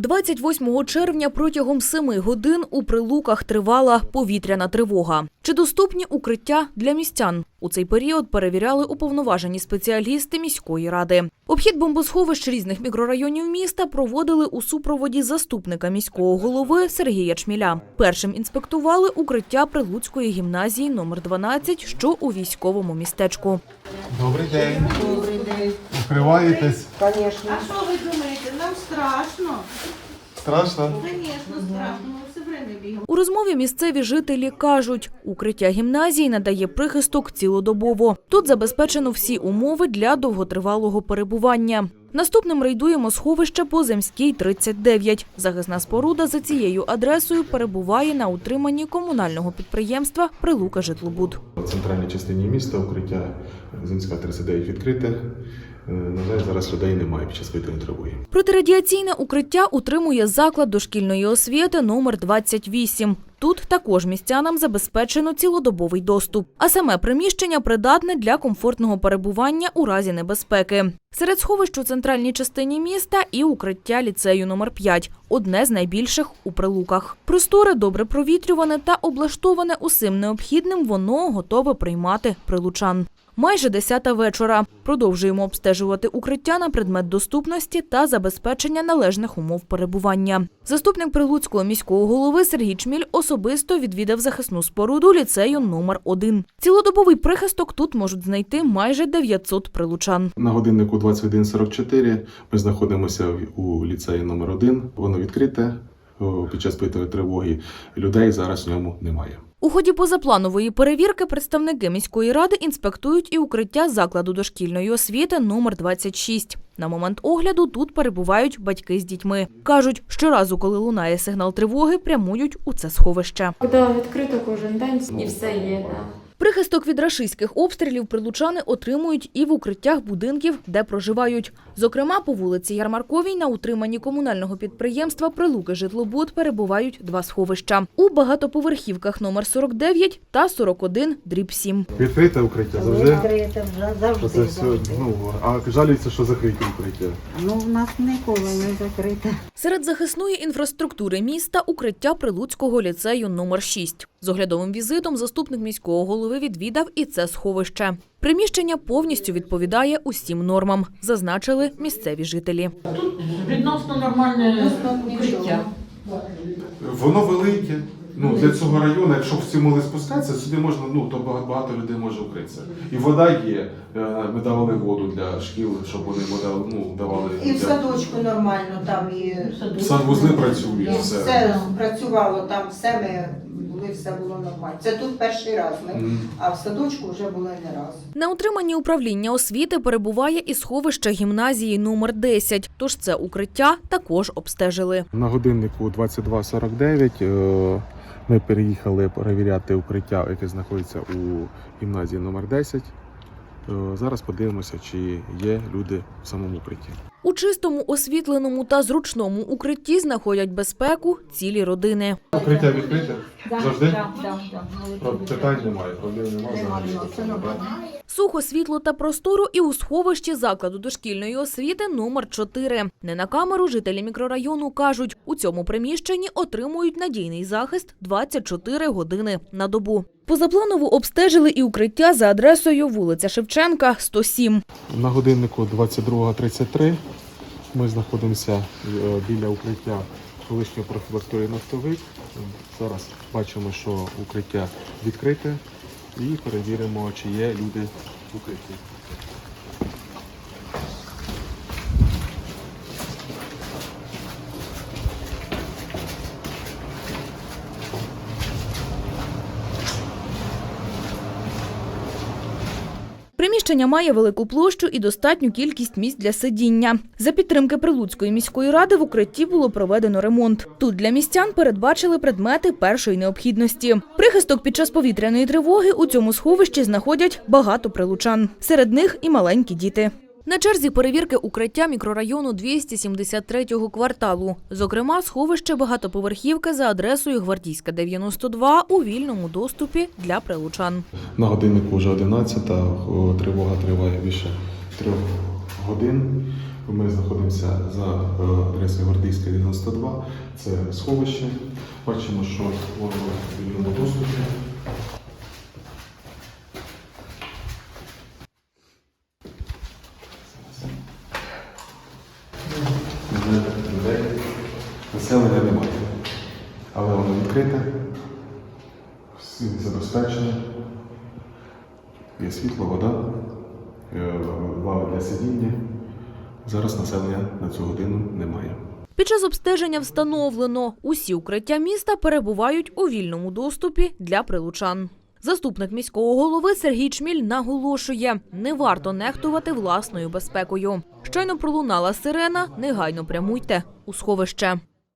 28 червня протягом семи годин у Прилуках тривала повітряна тривога. Чи доступні укриття для містян? У цей період перевіряли уповноважені спеціалісти міської ради. Обхід бомбосховищ різних мікрорайонів міста проводили у супроводі заступника міського голови Сергія Чміля. Першим інспектували укриття Прилуцької гімназії номер 12, що у військовому містечку. Добрий день. Укриваєтесь? Конечно. А що ви думаєте? Нам страшно. Страшно? Звісно, страшно. Ми все время бігаємо. У розмові місцеві жителі кажуть, укриття гімназії надає прихисток цілодобово. Тут забезпечено всі умови для довготривалого перебування. Наступним рейдуємо сховище по Земській 39. Захисна споруда за цією адресою перебуває на утриманні комунального підприємства Прилука Житлобуд. В центральній частині міста укриття Зінська 39 відкрите. Е, На жаль, зараз людей немає під час повітряної тривоги. Протирадіаційне укриття утримує заклад дошкільної освіти номер 28. Тут також містянам забезпечено цілодобовий доступ, а саме приміщення придатне для комфортного перебування у разі небезпеки. Серед сховищ у центральній частині міста і укриття ліцею номер 5 одне з найбільших у прилуках. Просторе добре провітрюване та облаштоване усім необхідним, воно готове приймати прилучан. Майже десята вечора. Продовжуємо обстежувати укриття на предмет доступності та забезпечення належних умов перебування. Заступник Прилуцького міського голови Сергій Чміль особисто відвідав захисну споруду ліцею номер 1 Цілодобовий прихисток тут можуть знайти майже 900 прилучан. На годиннику 21.44 ми знаходимося у ліцеї номер 1 Воно відкрите під час повітряної тривоги. Людей зараз в ньому немає. У ході позапланової перевірки представники міської ради інспектують і укриття закладу дошкільної освіти номер 26. На момент огляду тут перебувають батьки з дітьми. Кажуть, щоразу, коли лунає сигнал тривоги, прямують у це сховище. Да, відкрито кожен день і все є. Прихисток від рашистських обстрілів прилучани отримують і в укриттях будинків, де проживають. Зокрема, по вулиці Ярмарковій на утриманні комунального підприємства Прилуки Житлобуд перебувають два сховища у багатоповерхівках номер 49 та 41 дріб 7. Відкрите укриття завжди. Відкрите вже завжди. Це все, ну, а жалюється, що закриті укриття. Ну, в нас ніколи не закрите. Серед захисної інфраструктури міста укриття Прилуцького ліцею номер 6. З оглядовим візитом заступник міського голови відвідав і це сховище. Приміщення повністю відповідає усім нормам, зазначили місцеві жителі. Тут Відносно нормальне укриття. Воно велике. Ну, для цього району, якщо всі могли спускатися, сюди можна, ну, то багато, людей може укритися. І вода є. Е, Ми давали воду для шкіл, щоб вони вода, ну, давали. І в для- садочку нормально там і Санвузли працюють, все. все працювало там, все ми були, все було нормально. Це тут перший раз ми, а в садочку вже були не раз. На утриманні управління освіти перебуває і сховище гімназії номер 10, тож це укриття також обстежили. На годиннику 22.49 е, ми переїхали перевіряти укриття, яке знаходиться у гімназії номер 10. Е, Зараз подивимося, чи є люди в самому укритті. У чистому, освітленому та зручному укритті знаходять безпеку цілі родини. Укриття відкрите? Завжди? Питань немає, проблем немає. Сухо, світло та простору і у сховищі закладу дошкільної освіти номер 4. Не на камеру жителі мікрорайону кажуть, у цьому приміщенні отримують надійний захист 24 години на добу. Позапланово обстежили і укриття за адресою вулиця Шевченка, 107. На годиннику 22.33 ми знаходимося е, біля укриття колишньої профілакторії нафтовик. Зараз бачимо, що укриття відкрите і перевіримо, чи є люди в Приміщення має велику площу і достатню кількість місць для сидіння. За підтримки Прилуцької міської ради в укритті було проведено ремонт. Тут для містян передбачили предмети першої необхідності. Прихисток під час повітряної тривоги у цьому сховищі знаходять багато прилучан. Серед них і маленькі діти. На черзі перевірки укриття мікрорайону 273-го кварталу. Зокрема, сховище багатоповерхівки за адресою Гвардійська 92 у вільному доступі для прилучан. На годиннику вже 11, о, тривога триває більше трьох годин. Ми знаходимося за е, адресою Гордійська 92. Це сховище. Бачимо, що воно в вільному доступі. Людей, Населення немає. Але воно відкрите, всі забезпечені. Є світло, вода, е, лави для сидіння. Зараз населення на цю годину немає. Під час обстеження встановлено, усі укриття міста перебувають у вільному доступі для прилучан. Заступник міського голови Сергій Чміль наголошує, не варто нехтувати власною безпекою. Щойно пролунала сирена, негайно прямуйте у сховище.